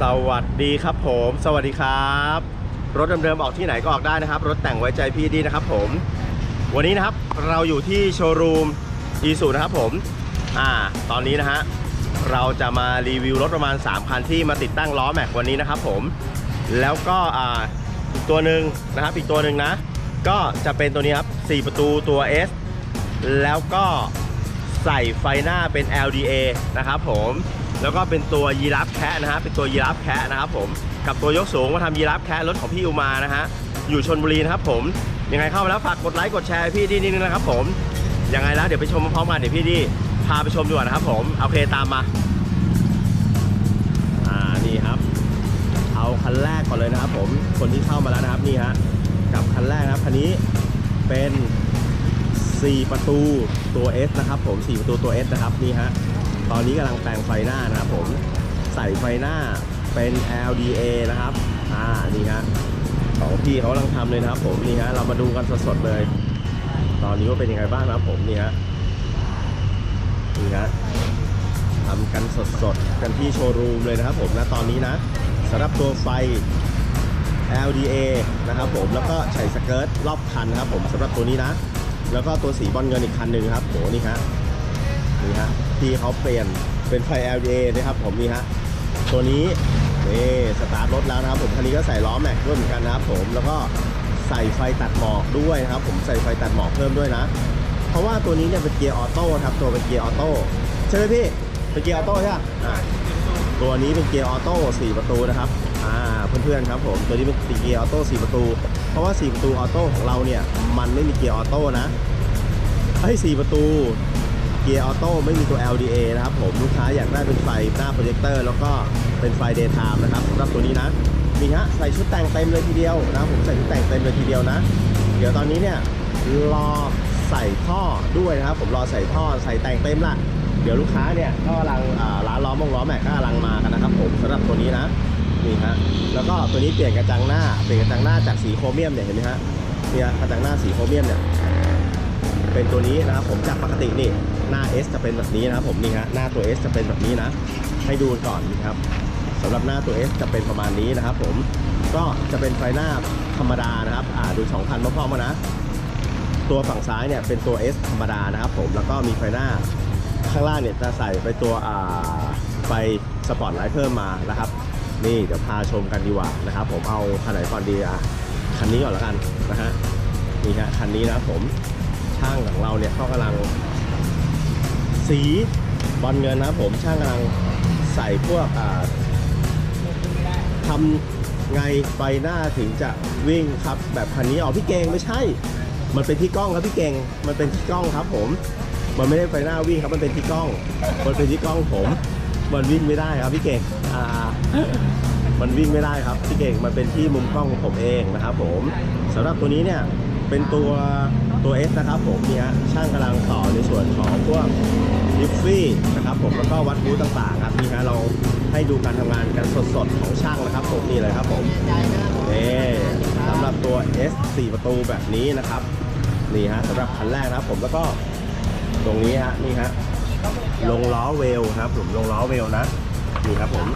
สวัสดีครับผม สวัสดีครับ รถเดิมๆออกที่ไหนก็ออกได้นะครับ รถแต่งไว้ใจพี่ดีนะครับผม วันนี้นะครับเราอยู่ที่โชว์รูมอีสุนะครับผม อ่า ตอนนี้นะฮะเราจะมารีวิวรถประมาณ 3 คันที่มาติดตั้งล้อแม็กวันนี้นะครับผม แล้วก็อ่าอีกตัวหนึ่งนะครับอีกตัวหนึ่งนะ ก็จะเป็นตัวนี้ครับ 4 ประตูตัว S แล้วก็ใส่ไฟหน้าเป็น LDA นะครับผม แล้วก็เป็นตัวยีราฟแคะนะฮะเป็นตัวยีราฟแคะนะครับผมกับตัวยกสูงมาทำยีราฟแคะรถของพี่อุมานะฮะอยู่ชนบุรีนะครับผมยังไงเข้ามาแล้วฝากกดไลค์กดแชร์พี่ดีนิดนึงนะครับผมยังไงแล้วเดี๋ยวไปชมพร้อมๆกันเดี๋ยวพี่ดีพาไปชมดีกว่านะครับผมโอเคตามมาอ่านี่ครับเอาคันแรกก่อนเลยนะครับผมคนที่เข้ามาแล้วนะครับนี่ฮะกับคันแรกนะครับคันนี้เป็น 4 ประตูตัว S นะครับผม 4 ประตูตัว S นะครับนี่ฮะ ตอนนี้กำลังแปลงไฟหน้านะครับผมใส่ไฟหน้าเป็น LDA นะครับ อ่า นี่ฮะของพี่เขากำลังทำเลยนะครับผม นี่ฮะ เรามาดูกันสดๆเลย ตอนนี้ว่าเป็นยังไงบ้างนะครับผม นี่ฮะ นี่ฮะทำกันสดๆ กันที่โชว์รูมเลยนะครับผมนะตอนนี้นะสำหรับตัวไฟ LDA นะครับผม แล้วก็ใส่สเกิร์ตรอบคันนะครับผมสำหรับตัวนี้นะ แล้วก็ตัวสีบอลเงินอีกคันหนึ่งครับโหนี่ฮะ นี่ฮะ ที่เขาเปลี่ยนเป็นไฟ LDA นะครับผมนี่ฮะตัวนี้นี่สตาร์ทรถแล้วนะครับผมคันนี้ก็ใส่ล้อแม็กด้วยเหมือนกันนะครับผมแล้วก็ใส่ไฟตัดหมอกด้วยนะครับ ผมใส่ไฟตัดหมอกเพิ่มด้วยนะ เพราะว่าตัวนี้เนี่ยเป็นเกียร์ออโต้ครับตัวเป็นเกียร์ออโต้ใช่ไหมพี่เป็นเกียร์ออโต้ใช่ไหมตัวนี้เป็นเกียร์ออโต้4ประตูนะครับอ่าเพื่อนๆครับผมตัวนี้เป็นเกียร์ออโต้4ประตู เพราะว่า4ประตูออโต้ของเราเนี่ยมันไม่มีเกียร์ออโต้นะไอ้4ประตู กียร์ออโต้ไม่มีตัว LDA นะครับผมลูกค้าอยากได้เป็นไฟหน้าโปรเจคเตอร์แล้วก็เป็นไฟ daytime นะครับสำหรับตัวนี้นะนี่ฮะใส่ชุดแต่งเต็มเลยทีเดียวนะผมใส่ชุดแต่งเต็มเลยทีเดียวนะ เดี๋ยวตอนนี้เนี่ยรอใส่ท่อด้วยนะครับผมรอใส่ท่อใส่แต่งเต็มละเดี๋ยวลูกค้าเนี่ยก็กำลังร้านล้อมงล้อแม็กก็กำลังมากันนะครับผมสำหรับตัวนี้นะนี่ฮะแล้วก็ตัวนี้เปลี่ยนกระจังหน้าเปลี่ยนกระจังหน้าจากสีโครเมียมเนี่ยเห็นไหมฮะเนี่ยกระจังหน้าสีโครเมียมเนี่ยเป็นตัวนี้นะครับผมจากปกตินี่ หน้า S จะเป็นแบบนี้นะครับผมนี่ฮะหน้าตัว S จะเป็นแบบนี้นะ ให้ดูก่อนนะครับสำหรับหน้าตัว S จะเป็นประมาณนี้นะครับ ผมก็จะเป็นไฟหน้าธรรมดานะครับอ่าดูสองคันพร้อมๆกันนะ ตัวฝั่งซ้ายเนี่ยเป็นตัว S ธรรมดานะครับ ผมแล้วก็มีไฟหน้าข้างล่างเนี่ยจะใส่ไปตัวอ่าไฟสปอตไลท์เพิ่มมานะครับนี่เดี๋ยวพาชมกันดีกว่านะครับ ผมเอาคันไหนก่อนดีอะคันนี้ก่อนล้วกันนะฮะนี่ฮะคันนี้นะครับผมช่างของเราเนี่ยเขากำลัง สีบอลเงินนะผมช่างกำลังใส่พวกอ่าทำไงไฟหน้าถึงจะวิ่งครับ แบบคันนี้อ๋อพี่เกงไม่ใช่ มันเป็นที่กล้องครับพี่เก่งมันเป็นที่กล้องครับ ผม มันไม่ได้ไฟหน้าวิ่งครับมันเป็นที่กล้อง มันเป็นที่กล้องผมมันวิ่งไม่ได้ครับพี่เก่งอ่ามันวิ่งไม่ได้ครับพี่เก่งมันเป็นที่มุมกล้องของผมเองนะครับผมสำหรับตัวนี้เนี่ย เป็นตัวตัว S นะครับผมนี่ยช่างกำลังต่อในส่วนของพวกดิฟฟี่นะครับผมแล้วก็วัดบูต่างๆครับนี่ฮะเราให้ดูการทำงานกันสดๆของช่างนะครับผมนี่เลยครับผมนี่สำหรับตัว S 4 ประตูแบบนี้นะครับนี่ฮะสำหรับคันแรกนะครับผมแล้วก็ตรงนี้ฮะนี่ฮะลงล้อเวลครับผมลงล้อเวลนะนี่ครับผม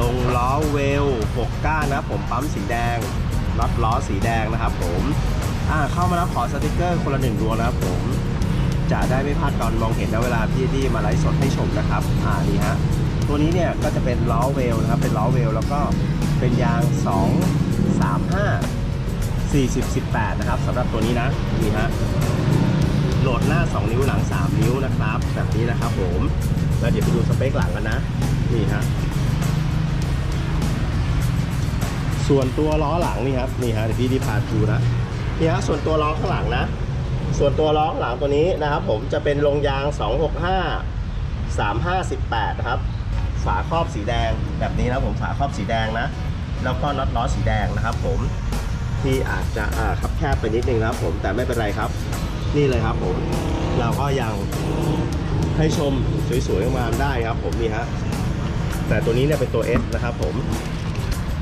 ลงล้อเวล6ก้านนะครับผมปั๊มสีแดงน็อตล้อสีแดงนะครับผม อ่าเข้ามาแล้วขอสติกเกอร์คนละหนึ่งดวงนะครับผมจะได้ไม่พลาดตอนมองเห็นในเวลาพี่ดีมาไลฟ์สดให้ชมนะครับ อ่านี่ฮะ ตัวนี้เนี่ยก็จะเป็นล้อเวลนะครับ เป็นล้อเวลแล้วก็เป็นยาง 2 3 5 40 18 นะครับสำหรับตัวนี้นะ นี่ฮะ โหลดหน้า 2 นิ้วหลัง 3 นิ้วนะครับ แบบนี้นะครับผม แล้วเดี๋ยวไปดูสเปคหลังกันนะ นี่ฮะ ส่วนตัวล้อหลังนี่ครับ นี่ฮะเดี๋ยวพี่ดีพาดูนะ นี่ฮะส่วนตัวล้อข้างหลังนะ ส่วนตัวล้อข้างหลังตัวนี้นะครับ ผมจะเป็นลงยาง 265 3518นะครับ ฝาครอบสีแดงแบบนี้นะผมฝาครอบสีแดงนะ แล้วก็น็อตล้อสีแดงนะครับ ผมที่อาจจะอ่าขับแคบไปนิดนึงนะครับผมแต่ไม่เป็นไรครับ นี่เลยครับผม เราก็ยังให้ชมสวยๆงามได้ครับผมนี่ฮะแต่ตัวนี้เนี่ยเป็นตัว S นะครับผม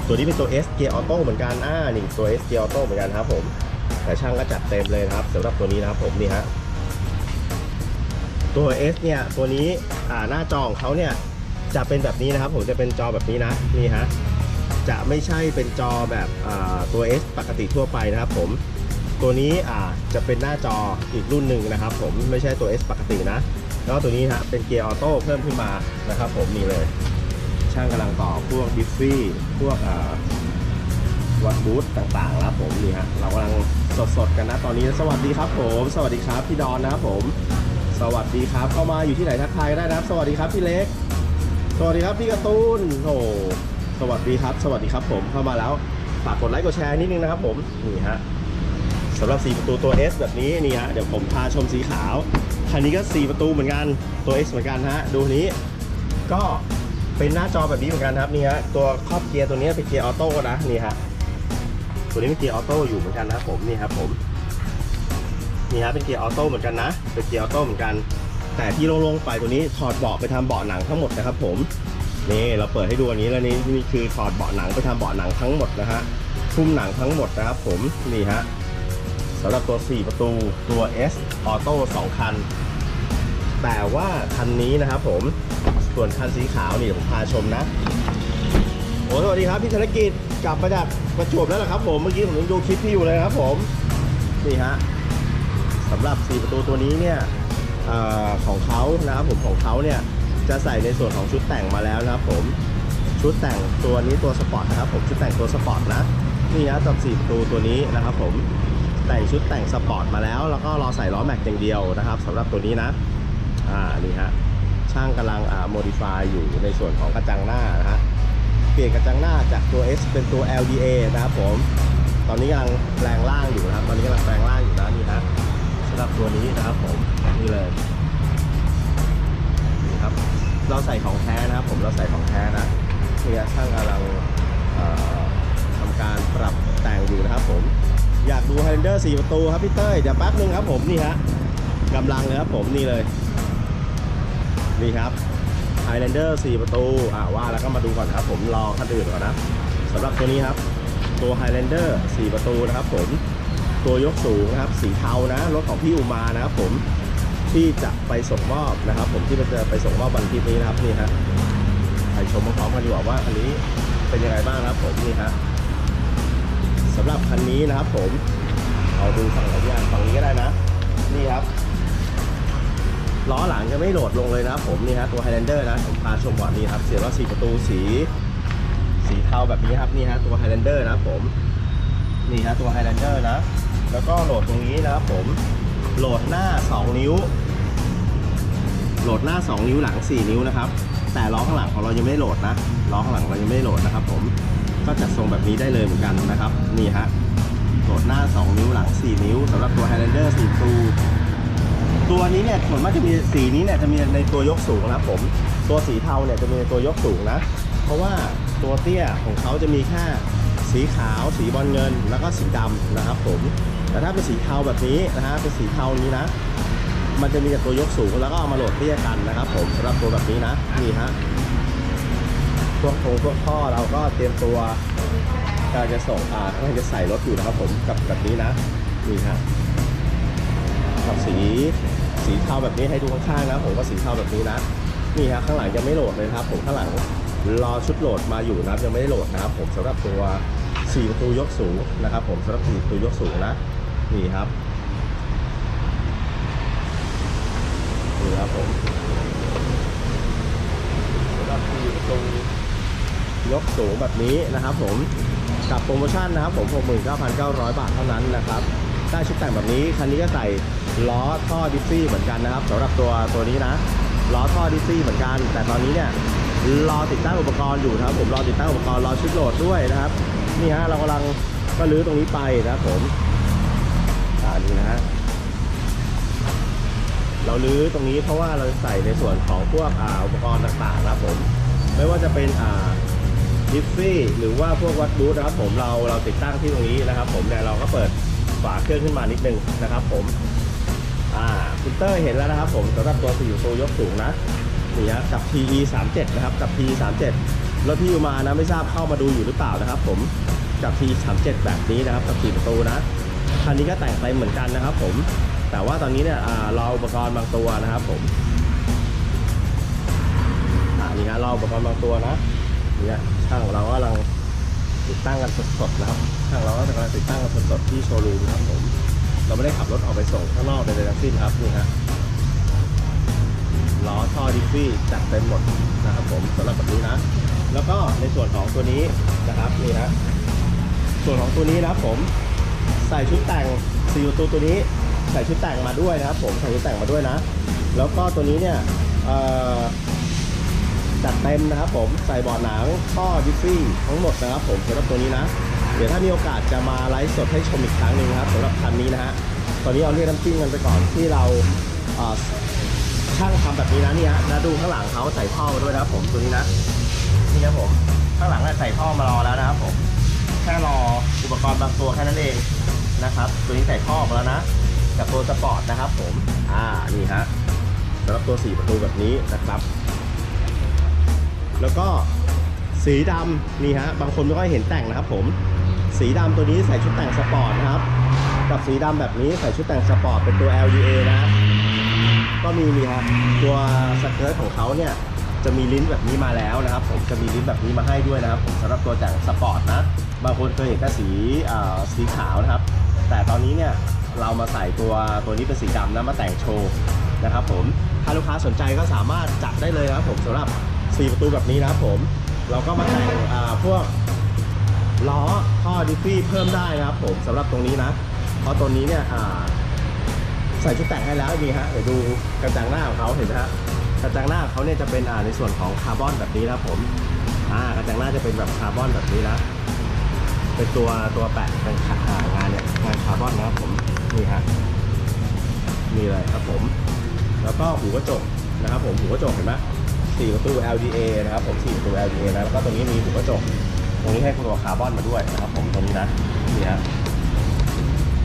ตัวนี้เป็นตัว S เกียร์ออโต้เหมือนกันอ่านี่ตัว S เกียร์ออโต้เหมือนกันครับผม แต่ช่างก็จัดเต็มเลยนะครับสำหรับตัวนี้นะครับผมนี่ฮะตัว S เนี่ยตัวนี้อ่าหน้าจอของเขาเนี่ยจะเป็นแบบนี้นะครับ ผมจะเป็นจอแบบนี้นะนี่ฮะจะไม่ใช่เป็นจอแบบตัว S ปกติทั่วไปนะครับ ผม ตัวนี้จะเป็นหน้าจออีกรุ่นหนึ่งนะครับ ผมไม่ใช่ตัว S ปกตินะ แล้วตัวนี้ฮะเป็นเกียร์ออโต้เพิ่มขึ้นมานะครับ ผมนี่เลย ช่างกำลังต่อพวกดิฟฟี่พวกวัดบูธต่างๆแล้วผมนี่ฮะเรากำลัง สดๆกันนะตอนนี้สวัสดีครับผม สวัสดีครับพี่ดอนนะครับผม สวัสดีครับเข้ามาอยู่ที่ไหนทักทายก็ได้นะครับ สวัสดีครับพี่เล็ก สวัสดีครับพี่กร์ตูนโอ้สวัสดีครับ สวัสดีครับผมเข้ามาแล้วฝากกดไลค์กดแชร์นิดนึงนะครับผมนี่ฮะสำหรับ4ประตูตัว S แบบนี้นี่ฮะเดี๋ยวผมพาชมสีขาวคันนี้ก็ 4 ประตูเหมือนกันตัว S เหมือนกันฮะดูนี้ก็เป็นหน้าจอแบบนี้เหมือนกันครับนี่ฮะตัวครอบเกียร์ตัวนี้เป็นเกียร์ออโต้นะนี่ฮะ ตัวนี้เป็นเกียร์ออโต้อยู่เหมือนกันนะครับผมนี่ครับผมนี่ฮะเป็นเกียร์ออโต้เหมือนกันนะเป็นเกียร์ออโต้เหมือนกัน แต่ที่โล่งๆไปตัวนี้ถอดเบาะไปทำเบาะหนังทั้งหมดนะครับผมนี่เราเปิดให้ดูอันนี้แล้วนี่นี่คือถอดเบาะหนังไปทำเบาะหนังทั้งหมดนะฮะทุ่มหนังทั้งหมดนะครับผมนี่ฮะสำหรับตัว 4 ประตูตัว S ออโต้2คัน แต่ว่าคันนี้นะครับผมส่วนคันสีขาวนี่เดี๋ยวผมพาชมนะ โอ้สวัสดีครับพี่ธนกิจกลับมาจากประจวบแล้วเหรอครับ ผมเมื่อกี้ผมยังดูคลิปพี่อยู่เลยครับผมนี่ฮะสำหรับ4ประตูตัวนี้เนี่ยอของเขานะครับผมของเขาเนี่ยจะใส่ในส่วนของชุดแต่งมาแล้วนะครับผมชุดแต่งตัวนี้ตัวสปอร์ตนะครับผมชุดแต่งตัวสปอร์ตนะนี่นะกับสี่ประตูตัวนี้นะครับผมแต่งชุดแต่งสปอร์ตมาแล้ว แล้วก็รอใส่ล้อแม็กอย่างเดียวนะครับสำหรับตัวนี้นะอ่านี่ฮะช่างกำลังอ่าโมดิฟายอยู่ในส่วนของกระจังหน้านะฮะ เปลี่ยนกระจังหน้าจากตัว S เป็นตัว LDA นะครับผม ตอนนี้กำลังแปลงร่างอยู่นะครับ ตอนนี้กำลังแปลงร่างอยู่นะนี่ฮะสำหรับตัวนี้นะครับผมนี่เลยนี่ครับเราใส่ของแท้นะครับผมเราใส่ของแท้นะเนี่ยช่างกำลังเอ่อทำการปรับแต่งอยู่นะครับผมอยากดู Highlander 4ประตูครับพี่เต้ยเดี๋ยวแป๊บนึงครับผมนี่ฮะกำลังเลยครับผมนี่เลยนี่ครับ Highlander 4ประตู อ่าว่าแล้วก็มาดูก่อนครับ ผมรอคันอื่นก่อนนะสำหรับตัวนี้ครับ ตัว Highlander 4 ประตูนะครับผม ตัวยกสูงนะครับ สีเทานะ รถของพี่อุมานะครับผมที่จะไปส่งมอบนะครับ ผมที่จะไปส่งมอบวันทิตย์นี้นะครับนี่ฮะไปชมพร้อมกันดีกว่าว่าอันนี้เป็นยังไงบ้างนะครับผมนี่ฮะสำหรับคันนี้นะครับผมเอาดูฝั่งไหนดีอะฝั่งนี้ก็ได้นะ นี่ครับ ล้อหลังจะไม่โหลดลงเลยนะผมนี่ฮะตัว Highlander นะผมพาชมก่อนนี่ครับเสียว่าสีประตูสี สีเทาแบบนี้ครับนี่ฮะตัว Highlander นะผมนี่ฮะตัว Highlander นะ แล้วก็โหลดตรงนี้นะครับผมโหลดหน้า 2 นิ้ว โหลดหน้า 2 นิ้วหลัง 4 นิ้วนะครับ แต่ล้อข้างหลังของเรายังไม่โหลดนะล้อข้างหลังเรายังไม่โหลดนะครับ ผมก็จัดทรงแบบนี้ได้เลยเหมือนกันนะครับ นี่ฮะโหลดหน้า 2 นิ้วหลัง 4 นิ้วสำหรับตัว Highlander 4ประตู ตัวนี้เนี่ยส่วนมากจะมีสีนี้เนี่ยจะมีในตัวยกสูงนะครับผม ตัวสีเทาเนี่ยจะมีในตัวยกสูงนะ เพราะว่าตัวเตี้ยของเขาจะมีแค่สีขาว สีบอลเงิน แล้วก็สีดำนะครับผม แต่ถ้าเป็นสีเทาแบบนี้นะฮะเป็นสีเทานี้นะ มันจะมีแต่ตัวยกสูงแล้วก็เอามาโหลดเตี้ยกันนะครับ ผมสำหรับตัวแบบนี้นะนี่ฮะพวกโครงพวกท่อเราก็เตรียมตัวกำลังจะส่งอ่ากำลังจะใส่รถอยู่นะครับผมกับแบบนี้นะนี่ฮะกับสี สีเทาแบบนี้ให้ดูข้างๆนะผมก็สีเทาแบบนี้นะนี่ฮะข้างหลังยังไม่โหลดเลยครับ ผมข้างหลังรอชุดโหลดมาอยู่นะยังไม่ได้โหลดนะครับ ผมสำหรับตัว4ประตูยกสูงนะครับ ผมสำหรับ4ประตูยกสูงนะนี่ครับนี่ครับผมสำหรับ4ประตูยกสูงแบบนี้นะครับผมกับโปรโมชั่นนะครับผม 69,900 บาทเท่านั้นนะครับ ได้ชุดแต่งแบบนี้ คันนี้ก็ใส่ ล้อท่อดิฟฟี่เหมือนกันนะครับสำหรับตัวตัวนี้นะล้อท่อดิฟฟี่เหมือนกัน แต่ตอนนี้เนี่ยรอติดตั้งอุปกรณ์อยู่นะครับผมรอติดตั้งอุปกรณ์รอชุดโหลดด้วยนะครับนี่ฮะเรากำลังก็รื้อตรงนี้ไปนะครับผมอ่านี่นะฮะเราลื้อตรงนี้เพราะว่าเราใส่ในส่วนของพวกอ่าอุปกรณ์ต่างๆนะครับผมไม่ว่าจะเป็นอ่าดิฟฟี่หรือว่าพวกวัดบูธนะครับผมเราเราติดตั้งที่ตรงนี้นะครับ ผมเนี่ยเราก็เปิดฝาเครื่องขึ้นมานิดนึงนะครับผม อ่าคุณเตอร์เห็นแล้วนะครับผมสำหรับตัวสี่ตัวยกสูงนะนี่ฮะกับ TE 3 7นะครับกับ TE 3 7รถที่อยู่มานะไม่ทราบเข้ามาดูอยู่หรือเปล่านะครับ ผมกับ TE 3 7แบบนี้นะครับกับสี่ประตูนะคันนี้ก็แต่งไปเหมือนกันนะครับ ผม แต่ว่าตอนนี้เนี่ยอ่าอุปกรณ์บางตัวนะครับ ผมนี่ฮะเราอุปกรณ์บางตัวนะนี่ยช่างเรากำลังติดตั้งกันสดๆนะครับช่างเราก็กำลังติดตั้งกันสดๆที่โชว์รูมครับผม เราไม่ได้ขับรถออกไปส่งข้างนอกใดๆทั้งสิ้นครับนี่ฮะล้อท่อดิฟฟี่จัดเต็มหมดนะครับผมสำหรับแบบนี้นะ แล้วก็ในส่วนของตัวนี้นะครับนี่ฮะส่วนของตัวนี้นะครับผมใส่ชุดแต่งซีลตัวตัวนี้ใส่ชุดแต่งมาด้วยนะครับ ผมใส่ชุดแต่งมาด้วยนะ แล้วก็ตัวนี้เนี่ยจัดเต็มนะครับผมใส่เบาะหนังท่อดิฟฟี่ทั้งหมดนะครับผมสำหรับตัวนี้นะ เดี๋ยวถ้ามีโอกาสจะมาไลฟ์สดให้ชมอีกครั้งหนึ่งนะครับสำหรับคันนี้นะฮะตอนนี้เอาเรียกน้ำจิ้มกันไปก่อนที่เราช่างทำแบบนี้นะเนี่ยนะดูข้างหลังเขาใส่ท่อมาด้วยนะครับผมตัวนี้นะนี่ครับผมข้างหลังอะใส่ท่อมารอแล้วนะครับผมแค่รออุปกรณ์บางตัวแค่นั้นเองนะครับ ตัวนี้ใส่ท่อมาแล้วนะกับตัวสปอร์ตนะครับผมอ่านี่ฮะสำหรับตัว4ประตูแบบนี้นะครับ แล้วก็สีดำนี่ฮะบางคนไม่ค่อยเห็นแต่งนะครับผม สีดำตัวนี้ใส่ชุดแต่งสปอร์ตนะครับ กับสีดำแบบนี้ใส่ชุดแต่งสปอร์ตเป็นตัว LDA นะก็มีนี่ครับตัวสเกิร์ตของเขาเนี่ยจะมีลิ้นแบบนี้มาแล้วนะครับ ผมจะมีลิ้นแบบนี้มาให้ด้วยนะครับ ผมสำหรับตัวแต่งสปอร์ตนะบางคนเคยเห็นแค่สีสีขาวนะครับ แต่ตอนนี้เนี่ยเรามาใส่ตัวตัวนี้เป็นสีดำนะมาแต่งโชว์นะครับผมถ้าลูกค้าสนใจก็สามารถจัดได้เลยนะครับผมสำหรับ 4 ประตูแบบนี้นะครับผม เราก็มาแต่งพวก ล้อท่อดิฟฟี่เพิ่มได้นะครับผมสำหรับตรงนี้นะ เพราะตัวนี้เนี่ยใส่ชุดแต่งให้แล้วนี่ฮะเดี๋ยวดูกระจังหน้าของเขาเห็นไหมฮะกระจังหน้าเขาเนี่ยจะเป็นในส่วนของคาร์บอนแบบนี้นะผมกระจังหน้าจะเป็นแบบคาร์บอนแบบนี้นะเป็นตัวตัวแปะเป็นขางานเนี่ยงานคาร์บอนนะครับผมนี่ฮะนี่เลยครับผม แล้วก็หูกระจกนะครับผมหูกระจกเห็นไหมสี่ประตู LDA นะครับผมสี่ประตู LDA นะแล้วก็ตรงนี้มีหูกระจก ตรงนี้ให้คุณตัวคาร์บอนมาด้วยนะครับ ผมตรงนี้นะนี่ฮะ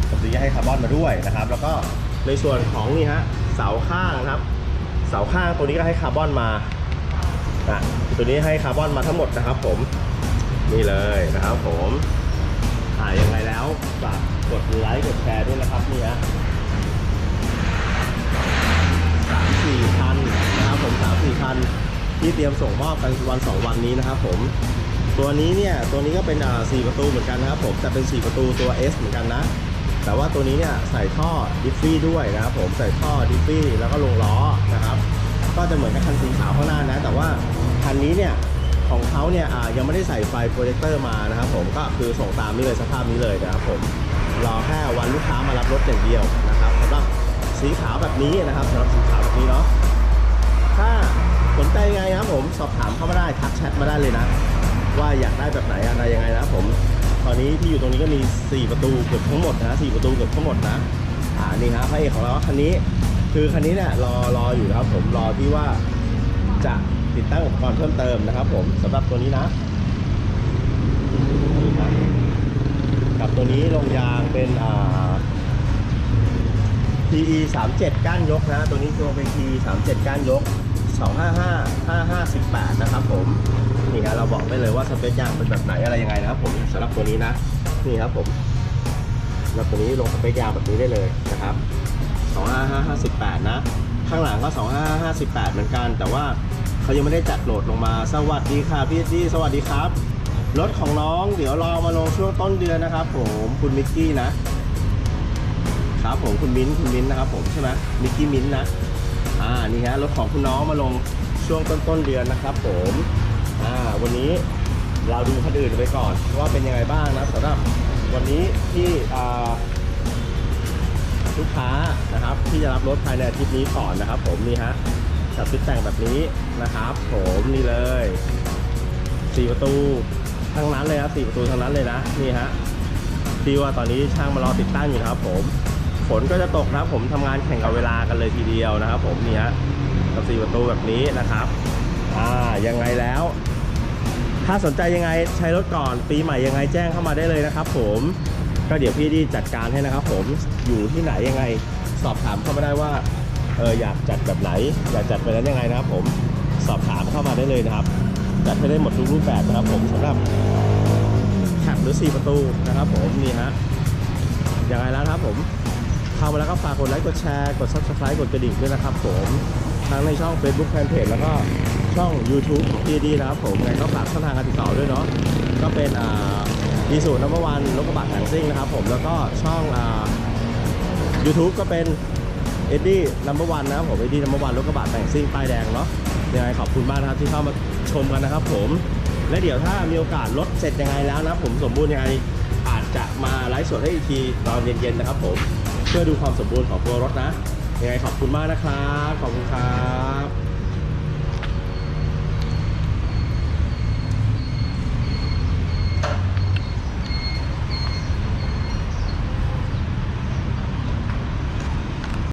ตรงนี้ให้คาร์บอนมาด้วยนะครับ แล้วก็ในส่วนของนี่ฮะเสาข้างนะครับ เสาข้างตัวนี้ก็ให้คาร์บอนมาอะตัวนี้ให้คาร์บอนมาทั้งหมดนะครับ ผมนี่เลยนะครับ ผมอ่ายังไงแล้วฝากกดไลค์กดแชร์ด้วยนะครับนี่ฮะสามสี่คันนะครับผมสามสี่คันที่เตรียมส่งมอบกันวันสองวันนี้นะครับผม ตัวนี้เนี่ยตัวนี้ก็เป็นอ่า4ประตูเหมือนกันนะครับผมแต่เป็น4ประตูตัว S เหมือนกันนะ แต่ว่าตัวนี้เนี่ยใส่ท่อดิฟฟี่ด้วยนะครับผมใส่ท่อดิฟฟี่แล้วก็ลงล้อนะครับ ก็จะเหมือนกับคันสีขาวข้างหน้านะ แต่ว่าคันนี้เนี่ยของเขาเนี่ยยังไม่ได้ใส่ไฟโปรเจคเตอร์มานะครับผมก็คือส่งตามนี้เลยสภาพนี้เลยนะครับผมรอแค่วันลูกค้ามารับรถอย่างเดียวนะครับสำหรับสีขาวแบบนี้นะครับสำหรับสีขาวแบบนี้เนาะถ้าสนใจยังไงครับผมสอบถามเข้ามาได้ทักแชทมาได้เลยนะ ว่าอยากได้แบบไหนอะไรยังไงนะผม ตอนนี้ที่อยู่ตรงนี้ก็มี 4 ประตูเกือบทั้งหมดนะ4ประตูเกือบทั้งหมดนะอ่านี่ฮะพระเอกของเราคันนี้ คือคันนี้เนี่ยรอรออยู่นะครับผมรอที่ว่าจะติดตั้งอุปกรณ์เพิ่มเติมนะครับ ผมสำหรับตัวนี้นะกับตัวนี้ลงยางเป็นอ่า PE 37ก้านยกนะ ตัวนี้ตัวเป็น PE 37ก้านยก 255 5518 นะครับผม นี่ฮะเราบอกได้เลยว่าสเปคยางเป็นแบบไหนอะไรยังไงนะครับผมสำหรับตัวนี้นะนี่ครับผมแล้วตัวนี้ลงสเปคยางแบบนี้ได้เลยนะครับ25558 นะ ข้างหลังก็ 25558 เหมือนกัน แต่ว่าเขายังไม่ได้จัดโหลดลงมาสวัสดีค่ะพี่ดีสวัสดีครับรถของน้องเดี๋ยวรอมาลงช่วงต้นเดือนนะครับ ผมคุณมิกกี้นะครับผมคุณมิ้นคุณมิ้นนะครับผมใช่ไหมมิกกี้มิ้นนะอ่านี่ฮะรถของคุณน้องมาลงช่วงต้นต้นเดือนนะครับ ผม อ่าวันนี้เราดูคันอื่นไปก่อนว่าเป็นยังไงบ้างนะสำหรับวันนี้ที่อ่าลูกค้านะครับที่จะรับรถภายในอาทิตย์นี้ก่อนนะครับ ผมนี่ฮะจัดชุดแต่งแบบนี้นะครับ ผมนี่เลยสี่ประตูทั้งนั้นเลยครับสี่ประตูทั้งนั้นเลยนะนี่ฮะที่ว่าตอนนี้ช่างมารอติดตั้งอยู่นะครับผมฝนก็จะตกนะครับผมทำงานแข่งกับเวลากันเลยทีเดียวนะครับ ผมนี่ฮะกับสี่ประตูแบบนี้นะครับ อ่ายังไงแล้ว ถ้าสนใจยังไงใช้รถก่อนปีใหม่ยังไงแจ้งเข้ามาได้เลยนะครับ ผมก็เดี๋ยวพี่ดีจัดการให้นะครับ ผมอยู่ที่ไหนยังไง สอบถามเข้ามาได้ว่าเอออยากจัดแบบไหน อยากจัดไปนั้นยังไงนะครับ ผมสอบถามเข้ามาได้เลยนะครับ จัดให้ได้หมดทุกรูปแบบนะครับ ผมสำหรับแคปหรือ 4 ประตูนะครับ ผมนี่ฮะยังไงแล้วครับผมเข้ามาแล้วก็ฝากกดไลค์กดแชร์กด subscribe กดกระดิ่งด้วยนะครับ ผมทั้งในช่อง Facebook Fanpage แล้วก็ ช่อง YouTube ดีดีนะครับผมไงก็ฝากช่องทางการติดต่อด้วยเนาะก็เป็นอ่าดีสูตรนัมเบอร์วันรถกระบะแต่งซิ่งนะครับผมแล้วก็ช่องอ่า YouTube ก็เป็นเอ็ดดี้นัมเบอร์วันนะครับผมเอ็ดดี้นัมเบอร์วันรถกระบะแต่งซิ่งป้ายแดงเนาะยังไงขอบคุณมากนะครับที่เข้ามาชมกันนะครับผมและเดี๋ยวถ้ามีโอกาสรถเสร็จยังไงแล้วนะผมสมบูรณ์ยังไงอาจจะมาไลฟ์สดให้อีกทีตอนเย็นๆนะครับผมเพื่อดูความสมบูรณ์ของตัวรถนะยังไงขอบคุณมากนะครับขอบคุณครับ